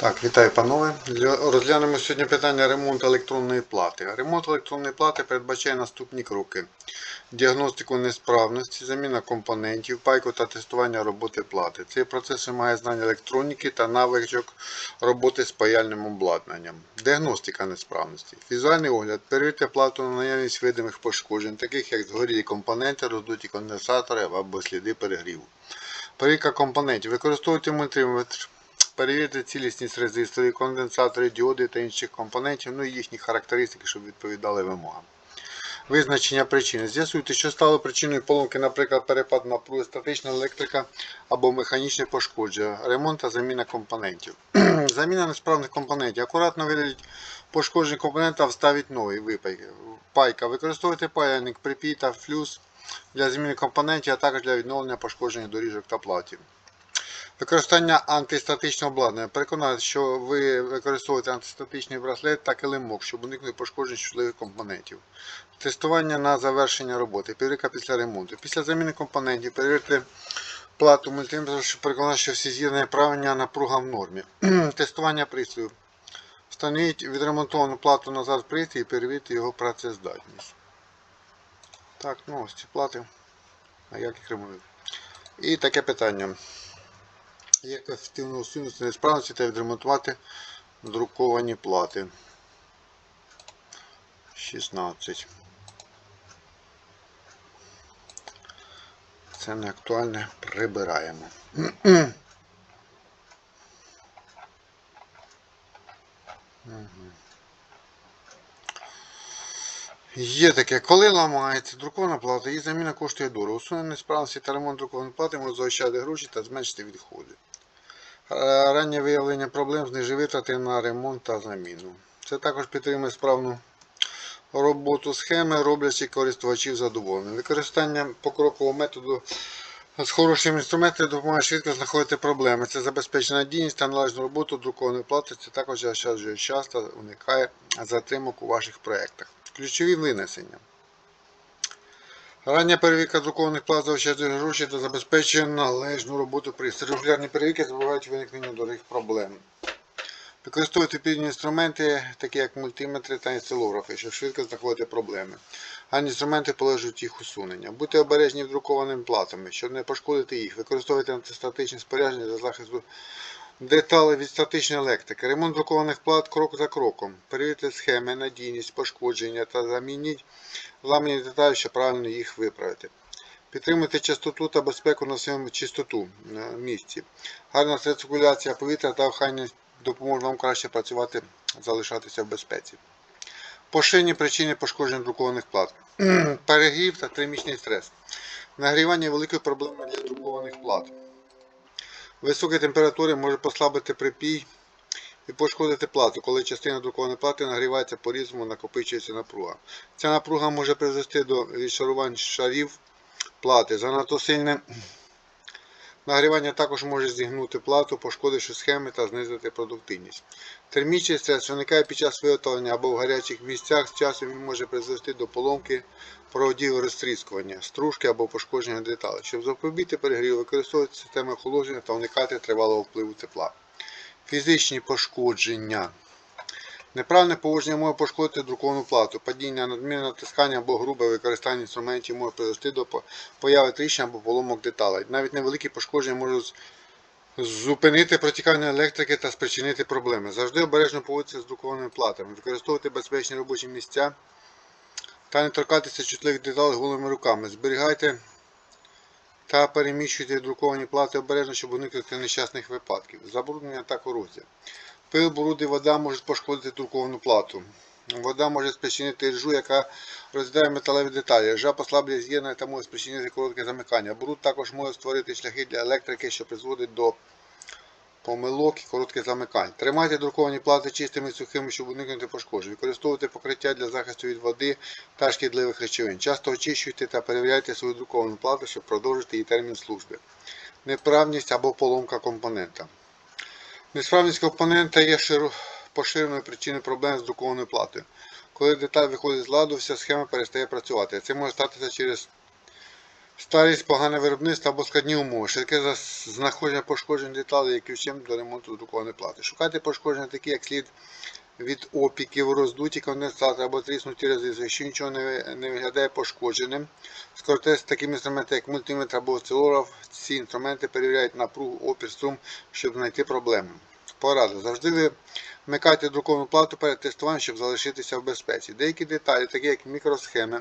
Так, вітаю панове. Розглянемо сьогодні питання ремонту електронної плати. Ремонт електронної плати передбачає наступні кроки: діагностику несправності, заміна компонентів, пайку та тестування роботи плати. Цей процес вимагає знання електроніки та навичок роботи з паяльним обладнанням. Діагностика несправності. Візуальний огляд. Перевірте плату на наявність видимих пошкоджень, таких як згорілі компоненти, роздуті конденсатори або сліди перегріву. Перевірка компонентів. Використовуйте мультиметр. Перевірте цілісність резисторів, конденсаторів, діоди та інших компонентів, ну і їхні характеристики, щоб відповідали вимогам. Визначення причини. З'ясуйте, що стало причиною поломки, наприклад, перепад напруги, статична електрика або механічне пошкодження, ремонт та заміна компонентів. заміна несправних компонентів. Акуратно видаліть пошкоджені компоненти та вставіть нові випайки. Пайка. Використовуйте паяльник, припій та флюс для зміни компонентів, а також для відновлення пошкоджених доріжок та платів. Використання антистатичного обладнання. Переконайтеся, що ви використовуєте антистатичний браслет та килимок, щоб уникнути пошкоджень чутливих компонентів. Тестування на завершення роботи. Перевірка після ремонту. Після заміни компонентів перевірте плату мультиметру, щоб переконатися, що всі з'єднання правильна напруга в нормі. Тестування пристрою. Встановіть відремонтовану плату назад пристрій і перевірте його працездатність. Так, ну ось ці плати. А як їх ремонтувати? І таке питання. Як ефективно усунути несправності та відремонтувати друковані плати? 16. Це не актуальне. Прибираємо. Є таке, коли ламається друкована плата, її заміна коштує дорого. Усунення несправності та ремонт друкованої плати може заощадити гроші та зменшити відходи. Е, Раннє виявлення проблем знижує витрати на ремонт та заміну. Це також підтримує справну роботу схеми, роблячи користувачів задоволеними. Використання покрокового методу з хорошим інструментом допомагає швидко знаходити проблеми. Це забезпечена надійність та належну роботу друкованої плати. Це також заощаджує час та уникає затримок у ваших проєктах. Ключові винесення. Рання перевірка друкованих плат заощаджує гроші та забезпечує належну роботу пристрою. Регулярні перевірки забувають виникнення дорогих проблем. Використовуйте відповідні інструменти, такі як мультиметри та інстилографи, щоб швидко знаходити проблеми. А інструменти полежать їх усунення. Будьте обережні друкованими платами, щоб не пошкодити їх. Використовуйте антистатичні спорядження для захисту деталей від статичної електрики. Ремонт друкованих плат крок за кроком. Перевірте схеми, надійність, пошкодження та замініть зламані деталі, щоб правильно їх виправити. Підтримуйте частоту та безпеку на своєму чистоту на місці. Гарна циркуляція повітря та охайність допоможуть вам краще працювати, залишатися в безпеці. Поширені причини пошкоджень друкованих плат. Перегрів та термічний стрес. Нагрівання великої проблеми для друкованих плат. Високі температури можуть послабити припій і пошкодити плату, коли частина друкованої плати нагрівається по-різному, накопичується напруга. Ця напруга може призвести до відшарувань шарів плати. Занадто сильне нагрівання також може зігнути плату, пошкодивши схеми та знизити продуктивність. Термічний стрес виникає під час виготовлення або в гарячих місцях, з часом він може призвести до поломки проводів розтріскування, стружки або пошкодження деталей. Щоб запобігти перегріву, використовувати системи охолодження та уникати тривалого впливу тепла. Фізичні пошкодження. Неправильне поводження може пошкодити друковану плату. Падіння, надмірне натискання або грубе використання інструментів може призвести до появи тріщин або поломок деталей. Навіть невеликі пошкодження можуть зупинити протікання електрики та спричинити проблеми. Завжди обережно поводитися з друкованими платами. Використовувати безпечні робочі місця та не торкатися чутливих деталей голими руками. Зберігайте та переміщуйте друковані плати обережно, щоб уникнути нещасних випадків. Забруднення та корозія. Пил, бруди, вода можуть пошкодити друковану плату. Вода може спричинити ржу, яка роз'їдає металеві деталі. Ржа послаблює з'єднання та може спричинити коротке замикання. Бруд також може створити шляхи для електрики, що призводить до помилок і коротких замикань. Тримайте друковані плати чистими і сухими, щоб уникнути пошкоджень. Використовуйте покриття для захисту від води та шкідливих речовин. Часто очищуйте та перевіряйте свою друковану плату, щоб продовжити її термін служби. Неправність або поломка компонента. Несправність компонента є поширеною причиною проблем з друкованою платою. Коли деталь виходить з ладу, вся схема перестає працювати. Це може статися через Старість, погане виробництво або складні умови. Швидке знаходження пошкоджень деталей, які вчим до ремонту друкованої плати. Шукайте пошкодження такі, як слід від опіків, роздуті конденсатори або тріснуті резизи. Якщо нічого не, не виглядає пошкодженим, скористайтеся такими інструментами, як мультиметр або осцилограф. Ці інструменти перевіряють напругу, опір, струм, щоб знайти проблему. Порада. Завжди вмикайте друковану плату перед тестуванням, щоб залишитися в безпеці. Деякі деталі, такі як мікросхеми,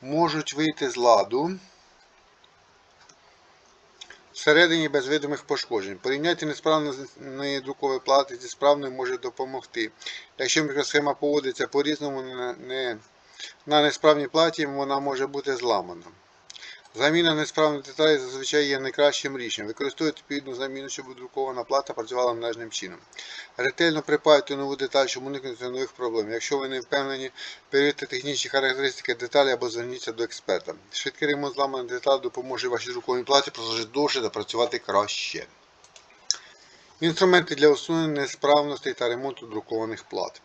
можуть вийти з ладу всередині без видимих пошкоджень. Порівняйте несправної друкової плати зі справною може допомогти. Якщо мікросхема поводиться по-різному на несправній платі, вона може бути зламана. Заміна несправних деталей зазвичай є найкращим рішенням. Використовуйте відповідну заміну, щоб друкована плата працювала належним чином. Ретельно припаюйте нову деталь, щоб уникнути нових проблем. Якщо ви не впевнені, перевірте технічні характеристики деталі або зверніться до експерта. Швидкий ремонт зламаних деталей допоможе вашій друкованій платі прослужити довше та працювати краще. Інструменти для усунення несправностей та ремонту друкованих плат.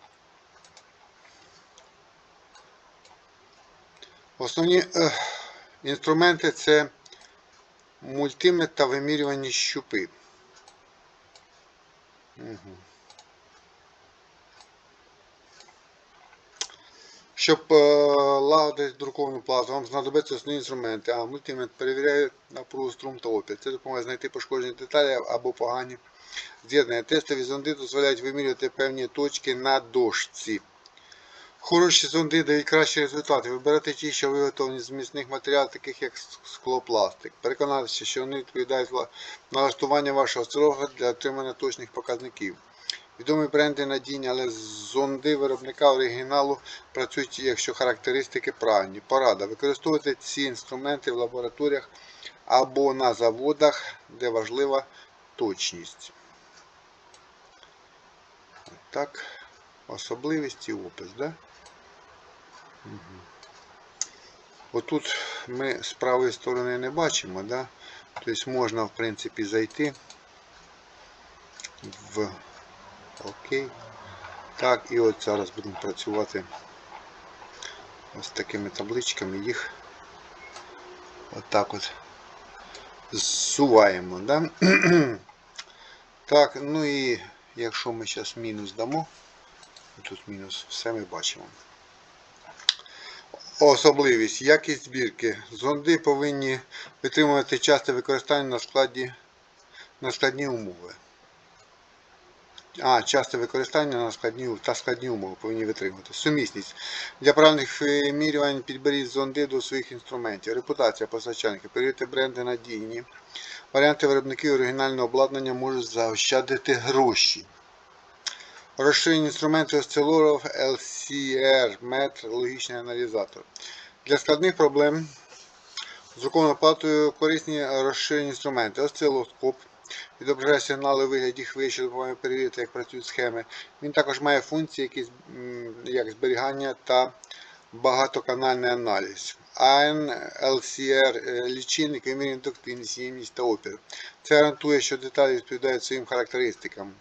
Основні е, інструменти це мультиметр та вимірювані щупи. Угу. Щоб е, лагодити друковану плату, вам знадобиться основні інструменти. А мультиметр перевіряє напругу струм та опір. Це допомагає знайти пошкоджені деталі або погані з'єднання. Тестові зонди дозволяють вимірювати певні точки на дошці. Хороші зонди дають кращі результати. Вибирайте ті, що виготовлені з міцних матеріалів, таких як склопластик. Переконатися, що вони відповідають налаштуванню вашого осцилографа для отримання точних показників. Відомі бренди надійні, але зонди виробника оригіналу працюють, якщо характеристики правильні. Порада. Використовуйте ці інструменти в лабораторіях або на заводах, де важлива точність. Так, особливість і опис, да? Отут ми з правої сторони не бачимо, да? Тобто можна, в принципі, зайти в Окей. Так, і от зараз будемо працювати ось такими табличками, їх отак от зсуваємо. Да? так, ну і якщо ми зараз мінус дамо, тут мінус, все ми бачимо. Особливість, якість збірки. Зонди повинні витримувати часте використання на складі на складні умови. А, часте використання на складні та складні умови повинні витримувати. Сумісність. Для правильних вимірювань підберіть зонди до своїх інструментів. Репутація постачальника. Перевірте бренди надійні. Варіанти виробників оригінального обладнання можуть заощадити гроші. Розширені інструменти осцилограф, LCR, метр, логічний аналізатор. Для складних проблем з друкованою платою корисні розширені інструменти. Осцилоскоп відображає сигнали у вигляді хвиль, що допомагає перевірити, як працюють схеми. Він також має функції, які, як зберігання та багатоканальний аналіз. AN, LCR е, лічильник вимірює індуктивність, ємність та опір. Це гарантує, що деталі відповідають своїм характеристикам.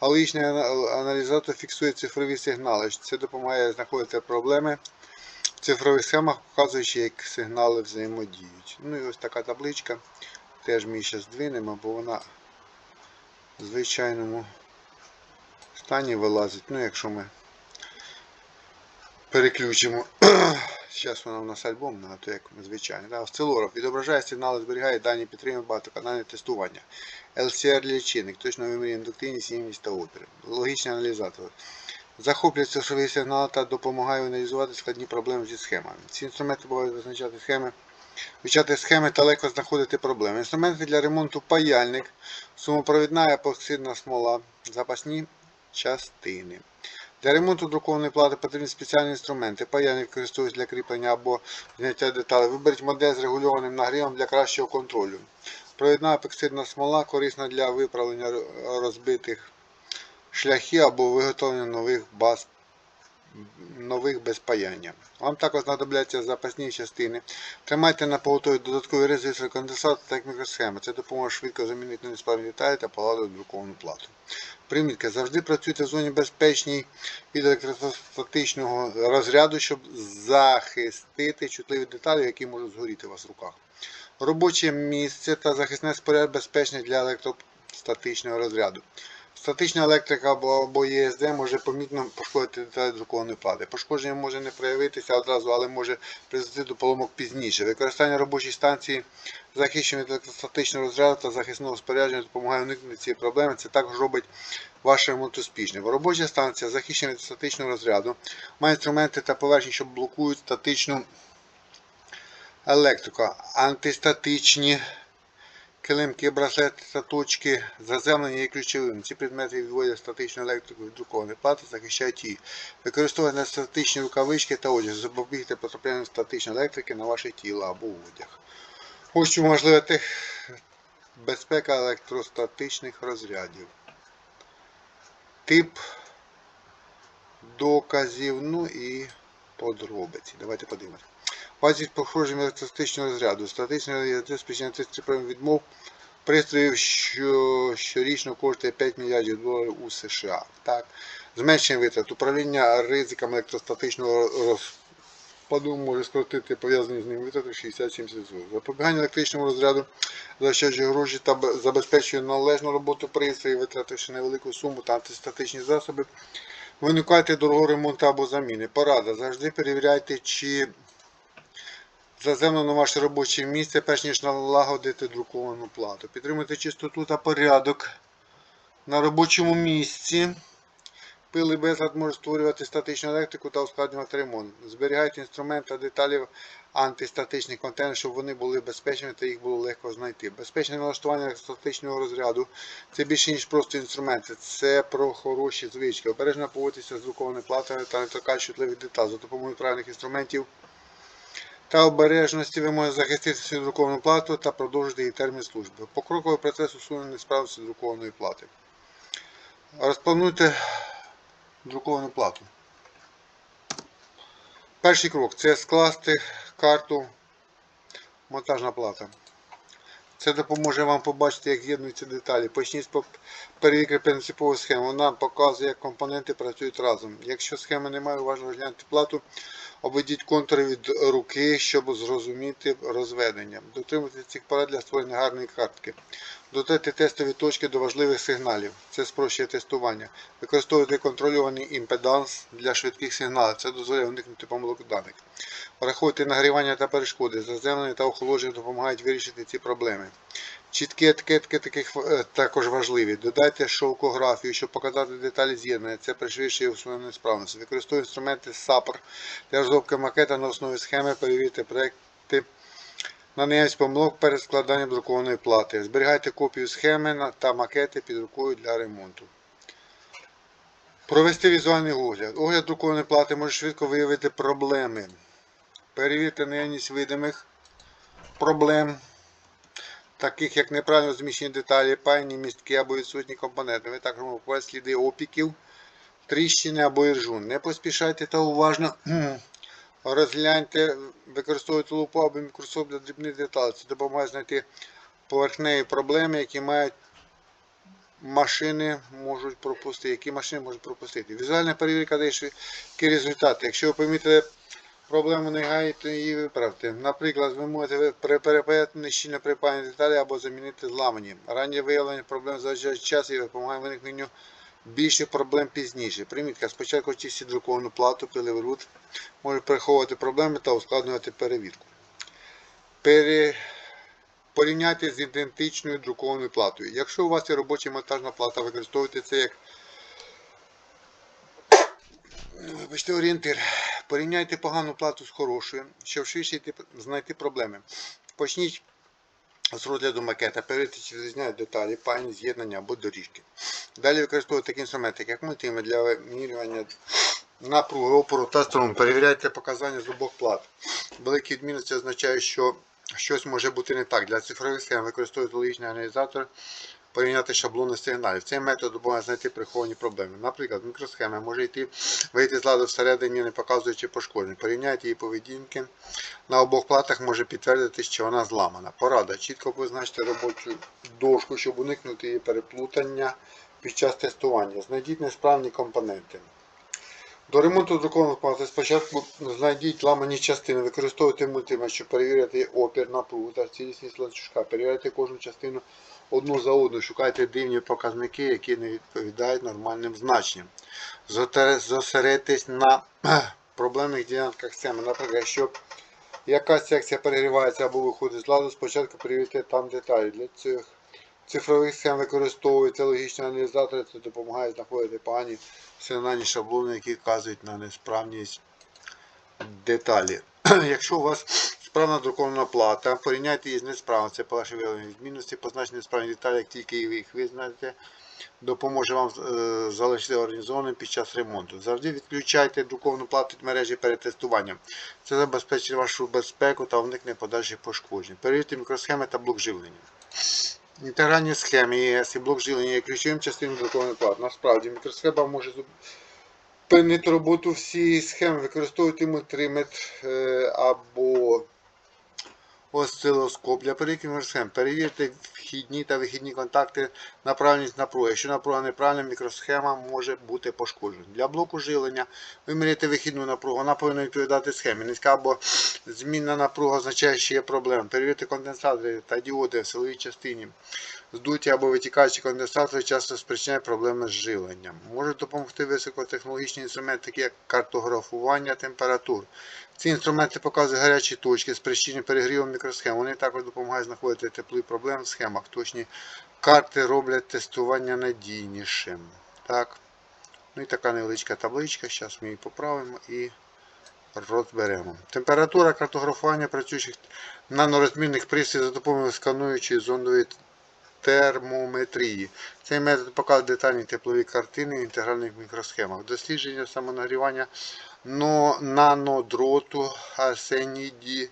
Ана- аналізатор фіксує цифрові сигнали. Це допомагає знаходити проблеми в цифрових схемах, показуючи, як сигнали взаємодіють. Ну і ось така табличка. Теж ми її зараз здвинемо, бо вона в звичайному стані вилазить. Ну, якщо ми переключимо. Зараз вона у нас альбомна, а то як звичайно. Да? Осцилограф відображає сигнали, зберігає дані підтримує багатоканальне тестування. LCR лічильник, точно вимірює індуктивність, ємність та опір. Логічний аналізатор. Захоплює цифрові сигнали та допомагає аналізувати складні проблеми зі схемами. Ці інструменти бувають визначати схеми Вивчати схеми та легко знаходити проблеми. Інструменти для ремонту паяльник, сумопровідна епоксидна смола, запасні частини. Для ремонту друкованої плати потрібні спеціальні інструменти. Паяльник використовують для кріплення або зняття деталей. Виберіть модель з регульованим нагрівом для кращого контролю. Провідна епоксидна смола корисна для виправлення розбитих шляхів або виготовлення нових баз нових без паяння. Вам також знадобляться запасні частини. Тримайте на поготові додаткові резистори конденсатор та мікросхеми. Це допоможе швидко замінити несправні деталі та полагодити друковану плату. Примітка. Завжди працюйте в зоні безпечній від електростатичного розряду, щоб захистити чутливі деталі, які можуть згоріти у вас в руках. Робоче місце та захисне споряд безпечне для електростатичного розряду. Статична електрика або, ЄСД може помітно пошкодити деталі друкованої плати. Пошкодження може не проявитися одразу, але може призвести до поломок пізніше. Використання робочої станції захищення від електростатичного розряду та захисного спорядження допомагає уникнути цієї проблеми. Це також робить ваш ремонт успішним. Робоча станція захищена від статичного розряду має інструменти та поверхні, що блокують статичну електрику. Антистатичні килимки, браслети та точки заземлення є ключовими. Ці предмети відводять статичну електрику від друкованої плати, захищають її. Використовуйте статичні рукавички та одяг, запобігти потраплянню статичної електрики на ваше тіло або одяг. Ось чому важлива тех... безпека електростатичних розрядів. Тип доказів, ну і подробиці. Давайте подивимося. Базі пошкодження електростатичного розряду. Статичний розряд 33 відмов пристроїв, що щорічно коштує 5 мільярдів доларів у США. Так. Зменшення витрат. Управління ризиками електростатичного розпаду може скоротити пов'язані з ним витрати 60-70%. Запобігання електричному розряду заощаджує гроші та забезпечує належну роботу пристроїв, витративши невелику суму та антистатичні засоби. Виникайте дорогого ремонту або заміни. Порада. Завжди перевіряйте, чи заземлено ваше робоче місце, перш ніж налагодити друковану плату. Підтримуйте чистоту та порядок на робочому місці. Пили безлад може створювати статичну електрику та ускладнювати ремонт. Зберігайте інструменти та деталі в антистатичних контейнерах, щоб вони були безпечними та їх було легко знайти. Безпечне налаштування статичного розряду це більше, ніж просто інструменти. Це про хороші звички. Обережно поводитися з друкованими платами та не торкати чутливих деталей. За допомогою правильних інструментів та обережності ви можете захистити свою друковану плату та продовжити її термін служби. Покроковий процес усунення несправності друкованої плати. Розплануйте друковану плату. Перший крок це скласти карту монтажна плата. Це допоможе вам побачити, як з'єднуються деталі. Почніть з перевірки принципової схеми. Вона показує, як компоненти працюють разом. Якщо схеми немає, уважно розгляньте плату, обведіть контури від руки, щоб зрозуміти розведення. Дотримуйтесь цих порад для створення гарної картки. Додайте тестові точки до важливих сигналів. Це спрощує тестування. Використовуйте контрольований імпеданс для швидких сигналів. Це дозволяє уникнути помилок даних. Враховуйте нагрівання та перешкоди. Заземлення та охолодження допомагають вирішити ці проблеми. Чіткі етикетки таких е, також важливі. Додайте шовкографію, щоб показати деталі з'єднання. Це пришвидшує усунення несправності. Використовуйте інструменти SAPR для розробки макета на основі схеми. Перевірте проекти на наявність помилок перед складанням друкованої плати. Зберігайте копію схеми та макети під рукою для ремонту. Провести візуальний огляд. Огляд друкованої плати може швидко виявити проблеми. Перевірте наявність видимих проблем, таких як неправильно зміщені деталі, пайні містки або відсутні компоненти. Ви також можете сліди опіків, тріщини або іржун. Не поспішайте та уважно розгляньте, використовуйте лупу або мікроскоп для дрібних деталей. Це допомагає знайти поверхневі проблеми, які мають машини можуть пропустити, які машини можуть пропустити. Візуальна перевірка дає швидкі результати. Якщо ви помітили проблему не гайте її виправте. Наприклад, ви можете перепаяти нещільно припаяні деталі або замінити зламані. Раннє виявлення проблем залежить час і допомагає виникненню більше проблем пізніше. Примітка. Спочатку чистіть друковану плату, пилив може приховувати проблеми та ускладнювати перевірку. Пере... Порівняйте з ідентичною друкованою платою. Якщо у вас є робоча монтажна плата, використовуйте це як Вибачте, орієнтир. Порівняйте погану плату з хорошою, щоб швидше знайти проблеми. Почніть з розгляду макета, перевірте, чи відрізняють деталі, пані, з'єднання або доріжки. Далі використовуйте такі інструменти, як мультиметр для вимірювання напруги, опору та струм. Перевіряйте показання з обох плат. Великі відмінності означає, що щось може бути не так. Для цифрових схем використовують логічний аналізатор, порівняти шаблони сигналів. Цей метод допомагає знайти приховані проблеми. Наприклад, мікросхема може йти вийти з ладу всередині, не показуючи пошкоджень. Порівняйте її поведінки. На обох платах може підтвердити, що вона зламана. Порада. Чітко позначте робочу дошку, щоб уникнути її переплутання під час тестування. Знайдіть несправні компоненти. До ремонту друкованих плати спочатку знайдіть ламані частини, використовуйте мультиметр, щоб перевіряти опір напругу та цілісність ланцюжка. Перевіряйте кожну частину одну за одну. Шукайте дивні показники, які не відповідають нормальним значенням. Зосередьтесь на проблемних ділянках схеми. Наприклад, якщо якась секція перегрівається або виходить з ладу, спочатку перевірте там деталі. Для цих цифрових схем використовуються логічні аналізатори, це допомагає знаходити погані сигнальні шаблони, які вказують на несправність деталі. Якщо у вас справна друкована плата, порівняйте її з несправною. Це перші виявлені відмінності, позначені несправні деталі, як тільки ви їх визнаєте, допоможе вам е, залишити організованим під час ремонту. Завжди відключайте друковану плату від мережі перед тестуванням. Це забезпечить вашу безпеку та уникне подальших пошкоджень. Перевірте мікросхеми та блок живлення. Інтегральні схеми ЄС і блок живлення є ключовим частиною друкованої плати. Насправді мікросхема може зупинити роботу всієї схеми, використовуйте мультиметр е, або осцилоскоп для перевірки мікросхем. Перевірте вхідні та вихідні контакти на правильність напруги. Якщо напруга неправильна, мікросхема може бути пошкоджена. Для блоку жилення виміряйте вихідну напругу. Вона повинна відповідати схемі. Низька або змінна напруга означає, що є проблема. Перевірте конденсатори та діоди в силовій частині. Здуті або витікаючі конденсатори часто спричиняють проблеми з живленням. Можуть допомогти високотехнологічні інструменти, такі як картографування температур. Ці інструменти показують гарячі точки з причини перегріву мікросхем. Вони також допомагають знаходити теплі проблеми в схемах. Точні карти роблять тестування надійнішим. Так. Ну і така невеличка табличка. Зараз ми її поправимо і розберемо. Температура картографування працюючих нанорозмірних пристроїв за допомогою скануючої зондової термометрії. Цей метод показує детальні теплові картини в інтегральних мікросхемах. Дослідження самонагрівання нанодроту арсеніді,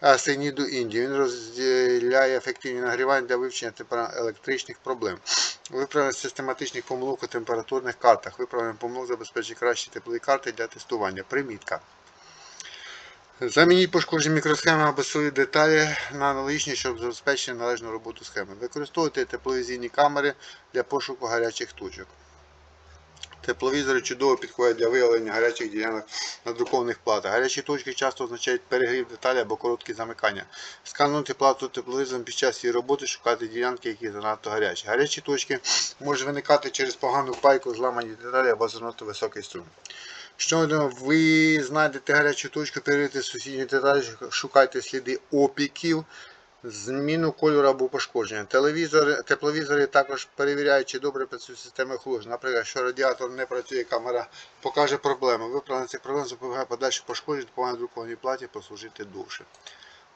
арсеніду Індії. Він розділяє ефективні нагрівання для вивчення електричних проблем. Виправлення систематичних помилок у температурних картах. Виправлення помилок забезпечить кращі теплові карти для тестування. Примітка. Замініть пошкоджені мікросхеми або свої деталі на аналогічні, щоб забезпечити належну роботу схеми. Використовуйте тепловізійні камери для пошуку гарячих точок. Тепловізори чудово підходять для виявлення гарячих ділянок на друкованих платах. Гарячі точки часто означають перегрів деталі або короткі замикання. Сканувати плату тепловізором під час її роботи, шукати ділянки, які занадто гарячі. Гарячі точки можуть виникати через погану пайку, зламані деталі або занадто високий струм. Щойно ви знайдете гарячу точку, перевірте сусідні деталі, шукайте сліди опіків, зміну кольору або пошкодження. Телевізори, тепловізори також перевіряють, чи добре працює система охолодження. Наприклад, якщо радіатор не працює, камера покаже проблеми. Виправлення цих проблем запобігає подальше пошкоджень, допомагає друкованій платі послужити довше.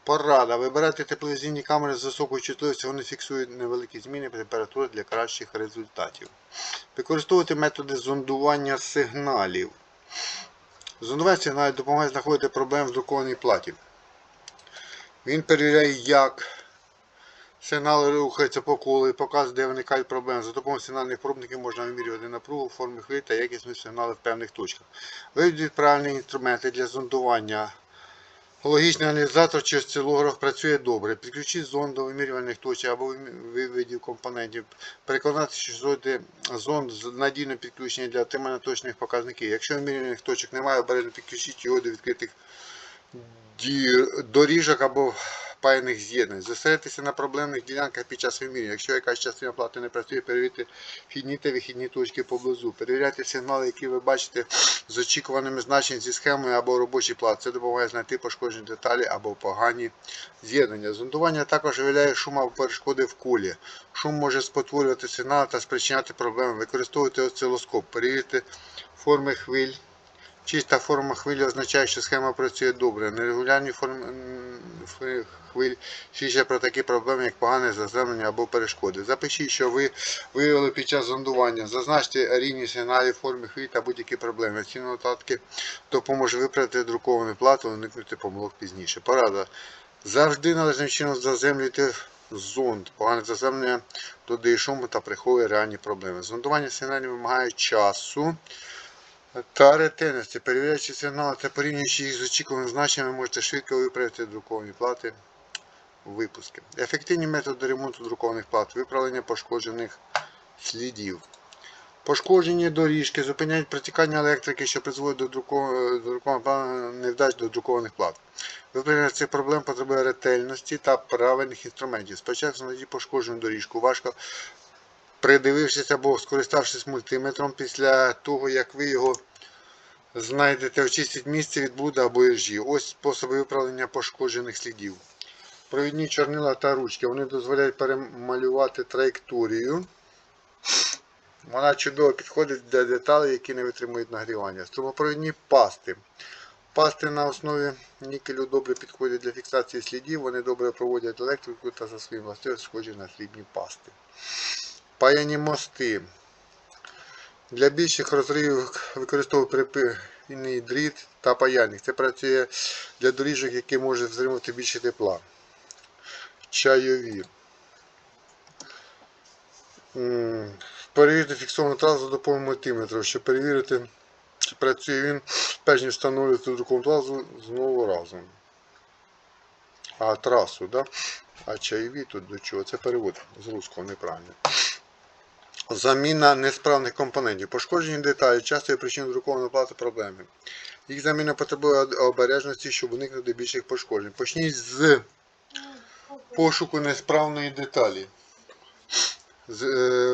Порада. Вибирайте тепловізійні камери з високою чутливістю, вони фіксують невеликі зміни температури для кращих результатів. Використовуйте методи зондування сигналів. Зондування навіть допомагає знаходити проблеми в друкованій платі. Він перевіряє, як сигнали рухаються по колу і показує, де виникають проблеми. За допомогою сигнальних пробників можна вимірювати напругу, форми хвилі та якісні сигнали в певних точках. Виведіть правильні інструменти для зондування. Логічний аналізатор чи осцилограф працює добре. Підключіть зонд до вимірювальних точок або виведів компонентів. Переконатися, що зоди зонд надійно підключені для отримання точних показників. Якщо вимірювальних точок немає, обережно підключіть його до відкритих доріжок або паяних з'єднань. Зосередьтеся на проблемних ділянках під час вимірювання. Якщо якась частина плати не працює, перевірте вхідні та вихідні точки поблизу. Перевіряйте сигнали, які ви бачите з очікуваними значеннями зі схемою або робочий плат. Це допомагає знайти пошкоджені деталі або погані з'єднання. Зондування також виявляє шум або перешкоди в кулі. Шум може спотворювати сигнал та спричиняти проблеми. Використовуйте осцилоскоп. Перевірте форми хвиль. Чиста форма хвилі означає, що схема працює добре. Нерегулярні форми м, хвиль свідчать про такі проблеми, як погане заземлення або перешкоди. Запишіть, що ви виявили під час зондування. Зазначте рівні сигналів форми хвиль та будь-які проблеми. Ці нотатки допоможуть виправити друковану плату уникнути помилок пізніше. Порада. Завжди належним чином заземлюйте зонд. Погане заземлення додає шуму та приховує реальні проблеми. Зондування сигналів вимагає часу та ретельності. Перевіряючи сигнали та порівнюючи їх з очікуваними значеннями, ви можете швидко виправити друковані плати випуски. Ефективні методи ремонту друкованих плат, виправлення пошкоджених слідів. Пошкоджені доріжки зупиняють протікання електрики, що призводить до друкованих невдач до друкованих плат. Виправлення цих проблем потребує ретельності та правильних інструментів. Спочатку знайдіть пошкоджену доріжку. Важко придивившись або скориставшись мультиметром, після того, як ви його знайдете, очистіть місце від бруду або іржі. Ось способи виправлення пошкоджених слідів. Провідні чорнила та ручки. Вони дозволяють перемалювати траєкторію. Вона чудово підходить для деталей, які не витримують нагрівання. Струмопровідні пасти. Пасти на основі нікелю добре підходять для фіксації слідів, вони добре проводять електрику та за своїм властивостям схожі на срібні пасти. Паяні мости. Для більших розривів використовують припильний дріт та паяльник. Це працює для доріжок, які можуть зримувати більше тепла. Чайові. Перевірити фіксовану трасу за допомогою мультиметру, щоб перевірити, чи працює він, перш ніж встановлювати друковану трасу знову разом. А трасу, да? А чайові тут до чого? Це перевод з руського неправильно. Заміна несправних компонентів. Пошкоджені деталі часто є причиною друкованої плати проблеми. Їх заміна потребує обережності, щоб уникнути більших пошкоджень. Почніть з пошуку несправної деталі. Е,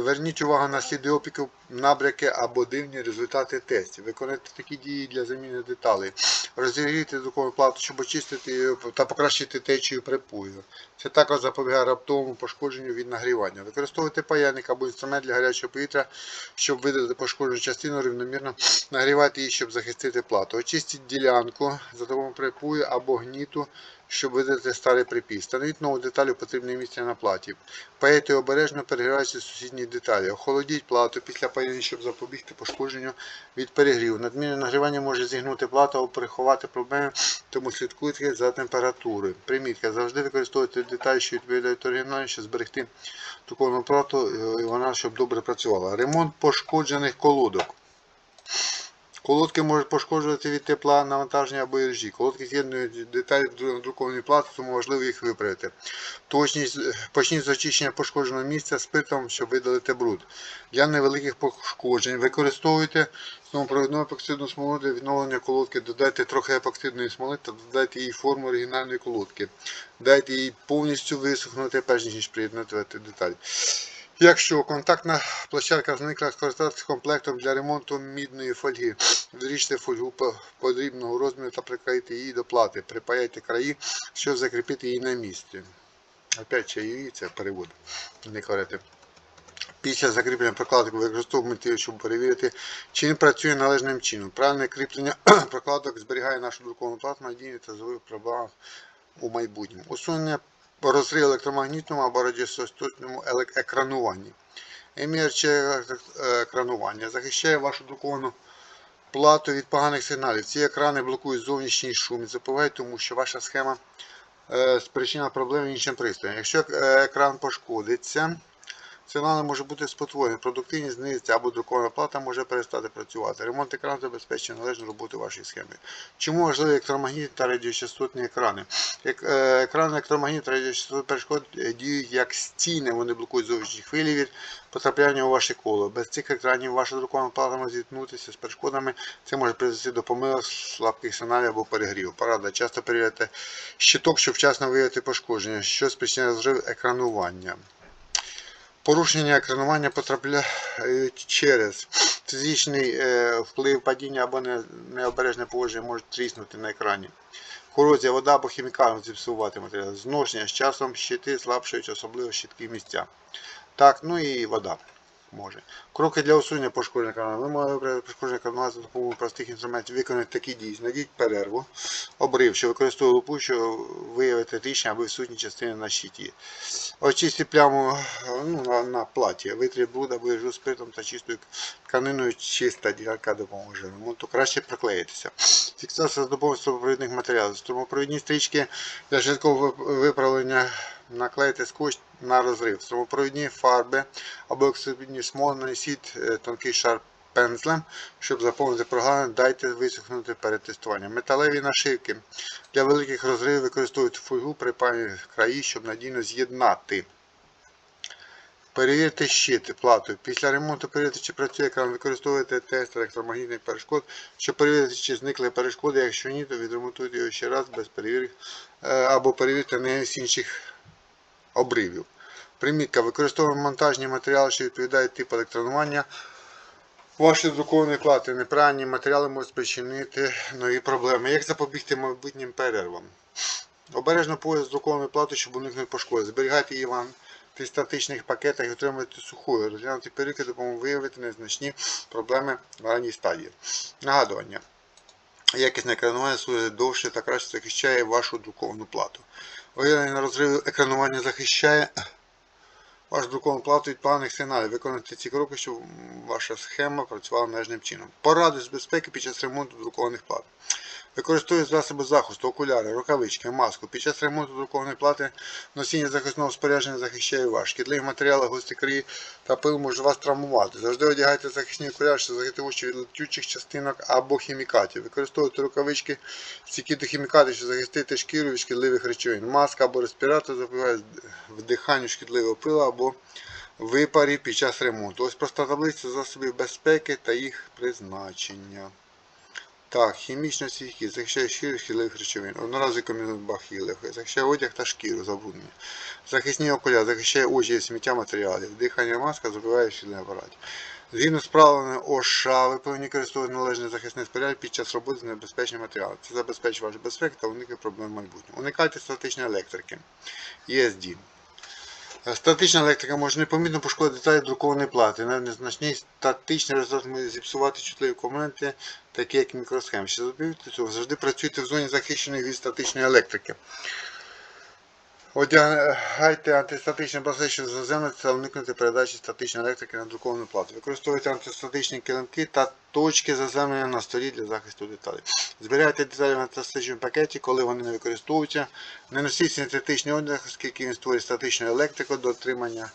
Зверніть увагу на сліди опіків, набряки або дивні результати тестів. Виконайте такі дії для заміни деталей. Розігрійте друкову плату, щоб очистити та покращити течію припою. Це також запобігає раптовому пошкодженню від нагрівання. Використовуйте паяльник або інструмент для гарячого повітря, щоб видати пошкоджену частину, рівномірно нагрівати її, щоб захистити плату. Очистіть ділянку за допомогою припою або гніту, щоб видати старий припій. Встановіть нову деталь у потрібне місце на платі. Паяйте обережно, перегріваючи сусідні деталі. Охолодіть плату після паяння, щоб запобігти пошкодженню від перегріву. Надмірне нагрівання може зігнути плату або приховати проблеми, тому слідкуйте за температурою. Примітка. Завжди використовуйте деталі, що відповідають оригіналі, щоб зберегти друковану плату е, і вона щоб добре працювала. Ремонт пошкоджених колодок. Колодки можуть пошкоджувати від тепла, навантаження або іржі. Колодки з'єднують деталі дру- друкованої плати, тому важливо їх виправити. Точність, почніть з очищення пошкодженого місця спиртом, щоб видалити бруд. Для невеликих пошкоджень використовуйте провідну епоксидну смолу для відновлення колодки. Додайте трохи епоксидної смоли та додайте їй форму оригінальної колодки. Дайте їй повністю висохнути, перш ніж приєднати деталь. Якщо контактна площадка зникла, скористатися комплектом для ремонту мідної фольги. Зріжте фольгу по- подрібного розміру та приклейте її до плати. Припаяйте краї, щоб закріпити її на місці. Опять чаєві, це перевод. Не корити. Після закріплення прокладок використовуйте, щоб перевірити, чи він працює належним чином. Правильне кріплення прокладок зберігає нашу друковану плату надійні та завив проблемах у майбутньому. Усунення розрив електромагнітному або радіочастотному екрануванні. Емірче екранування захищає вашу друковану плату від поганих сигналів. Ці екрани блокують зовнішній шум і запобігають тому, що ваша схема е, спричинила проблеми іншим пристроєм. Якщо е, екран пошкодиться, сигнали може бути спотворені, продуктивність знизиться або друкована плата може перестати працювати. Ремонт екрану забезпечує належну роботу вашої схеми. Чому важливі електромагнітні та радіочастотні екрани? Як, е, екрани електромагнітних та радіочастотних перешкод е, діють як стіни, вони блокують зовнішні хвилі від потрапляння у ваше коло. Без цих екранів ваша друкована плата може зіткнутися з перешкодами. Це може призвести до помилок, слабких сигналів або перегріву. Порада. Часто перевіряйте щиток, щоб вчасно виявити пошкодження, що спричиняє розрив екранування. Порушення екранування потрапляють через фізичний е, вплив падіння або не- необережне положення можуть тріснути на екрані. Корозія, вода або хімікалом зіпсувати матеріал. Зношення з часом щити слабшують, особливо щиткі місця. Так, ну і вода може. Кроки для усунення пошкодження екрану. Ви виправити пошкодження екрану за допомогою простих інструментів виконати такі дії. Знайдіть перерву, обрив, що використовує лупу, що виявити тріщини або відсутні частини на щиті. Очистіть пляму ну, на, на платі, витріть бруд або іржу спиртом та чистою тканиною чиста ділянка допоможе. Ремонту краще приклеїтися. Фіксація за допомогою струмопровідних матеріалів. Струмопровідні стрічки для швидкого виправлення наклеїти скотч на розрив. Струмопровідні фарби або експлозивні смоли нанесіть е, тонкий шар пензлем, щоб заповнити прогалини, дайте висохнути перед тестуванням. Металеві нашивки. Для великих розривів використовують фольгу, припаяні краї, щоб надійно з'єднати. Перевірте щити, плату. Після ремонту перевірте, чи працює екран, використовуйте тест електромагнітних перешкод, щоб перевірити, чи зникли перешкоди. Якщо ні, то відремонтуйте його ще раз без перевірки е, або перевірте не з інших обривів. Примітка. Використовуємо монтажні матеріали, що відповідають типу електронування. Ваші друковані плати, неправильні матеріали можуть спричинити нові проблеми. Як запобігти майбутнім перервам? Обережно пояс з друкованою платою, щоб уникнути пошкоди. Зберігайте її в антистатичних пакетах і отримуйте сухою. Розглянути періки допоможе виявити незначні проблеми в ранній стадії. Нагадування. Якісне екранування служить довше та краще захищає вашу друковану плату. Виявлення розриву екранування захищає вашу друковану плату від поганих сигналів. Виконайте ці кроки, щоб ваша схема працювала належним чином. Поради з безпеки під час ремонту друкованих плат. Використовують засоби захисту, окуляри, рукавички, маску. Під час ремонту друкованої плати носіння захисного спорядження захищає вас. Шкідливі матеріали, гості краї та пил можуть вас травмувати. Завжди одягайте захисні окуляри, щоб захистити від летючих частинок або хімікатів. Використовуйте рукавички, стійкі до хімікатів, щоб захистити шкіру від шкідливих речовин. Маска або респіратор запобігає вдиханню шкідливого пила або випарі під час ремонту. Ось проста таблиця засобів безпеки та їх призначення. Так, хімічна стійкість, захищає шкіру шкідливих речовин. Одноразовий комбінат бахілів, захищає одяг та шкіру забруднення. Захисні окуляри, захищає очі від сміття матеріалів. Дихання маска забиває шкідливий апарат. Згідно з правилами ОША, ви повинні користувати належне захисне спорядження під час роботи з небезпечними матеріалами. Це забезпечить вашу безпеку та уникне проблем в майбутньому. Уникайте статичної електрики. ESD. Статична електрика може непомітно пошкодити деталі друкованої плати. Навіть незначний статичний результат може зіпсувати чутливі компоненти, такі як мікросхеми. Щоб запобігти цього, завжди працюйте в зоні захищеної від статичної електрики. Одягайте антистатичний браслет, щоб заземлити та уникнути передачі статичної електрики на друковану плату. Використовуйте антистатичні килимки та точки заземлення на столі для захисту деталей. Зберігайте деталі в антистатичному пакеті, коли вони не використовуються. Не носіть синтетичний одяг, оскільки він створює статичну електрику до отримання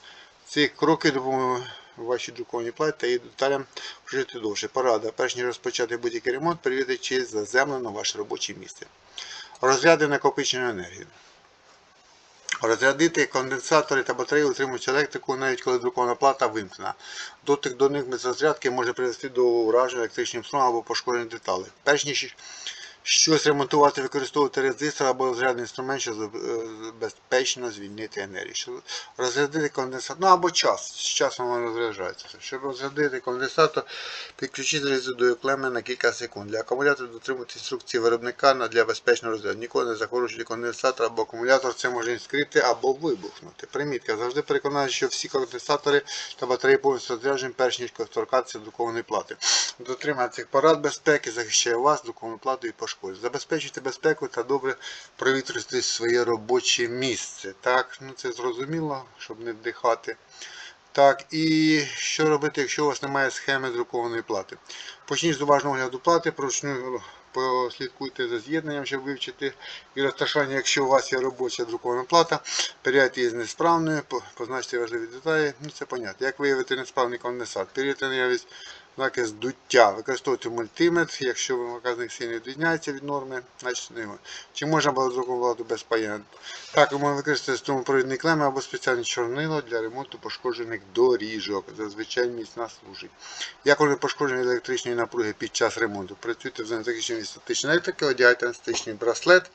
цих кроків допомогою вашій друкованій платі та її деталям жити довше. Порада. Перш ніж розпочати будь-який ремонт, перевірте, чи заземлено ваше робоче місце. Розряди накопиченої енергії. Розрядити конденсатори та батареї утримують електрику, навіть коли друкована плата вимкнена. Дотик до них без розрядки може привести до ураження електричним струмом або пошкодження деталей. Перш ніж щось ремонтувати, використовувати резистор або розрядний інструмент, щоб е, безпечно звільнити енергію. Щоб розрядити конденсатор, ну або час, з часом воно розряджається. Щоб розрядити конденсатор, підключіть резистор до клеми на кілька секунд. Для акумулятора дотримуйте інструкції виробника для безпечного розряду. Ніколи не закорочуйте конденсатор або акумулятор, це може іскрити або вибухнути. Примітка. Завжди переконайте, що всі конденсатори та батареї повністю розряджені, перш ніж торкатися друкованої плати. Дотримання цих порад безпеки захищає вас, друковану плату і пошкоджень. Забезпечуйте безпеку та добре провітрюйте своє робоче місце. Так, ну це зрозуміло, щоб не вдихати. Так, і що робити, якщо у вас немає схеми друкованої плати? Почніть з уважного огляду плати, прочну послідкуйте за з'єднанням, щоб вивчити і розташування, якщо у вас є робоча друкована плата, перевіряйте її з несправною, по- позначте важливі деталі, ну це понятно. Як виявити несправний конденсат? Перевірте наявність знаки здуття. Використовуйте мультиметр, якщо показник сильно відрізняється від норми, значить не його. Чи можна було друковану плату без паяння? Так, можете використати струмопровідні клеми або спеціальне чорнило для ремонту пошкоджених доріжок. Зазвичай міцна служить. Як вони пошкоджені електричної напруги під час ремонту? Працюйте в зоні захищеної статичної електрики, одягайте антистатичний браслет,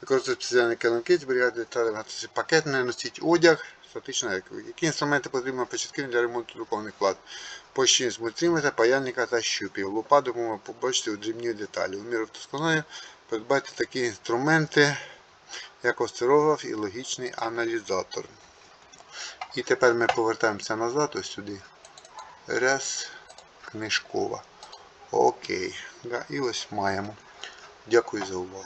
використовуйте спеціальні килимки, зберігайте в пакет, не носіть одяг, електрика. Які інструменти потрібно початківцям для ремонту друкованих плат? Почніть з мультиметра, паяльника та щупів. Лупа допоможе побачити у дрібні деталі. У міру вдосконалення придбайте такі інструменти, як осцилограф і логічний аналізатор. І тепер ми повертаємося назад ось сюди. Раз, книжкова. Окей. Да, і ось маємо. Дякую за увагу.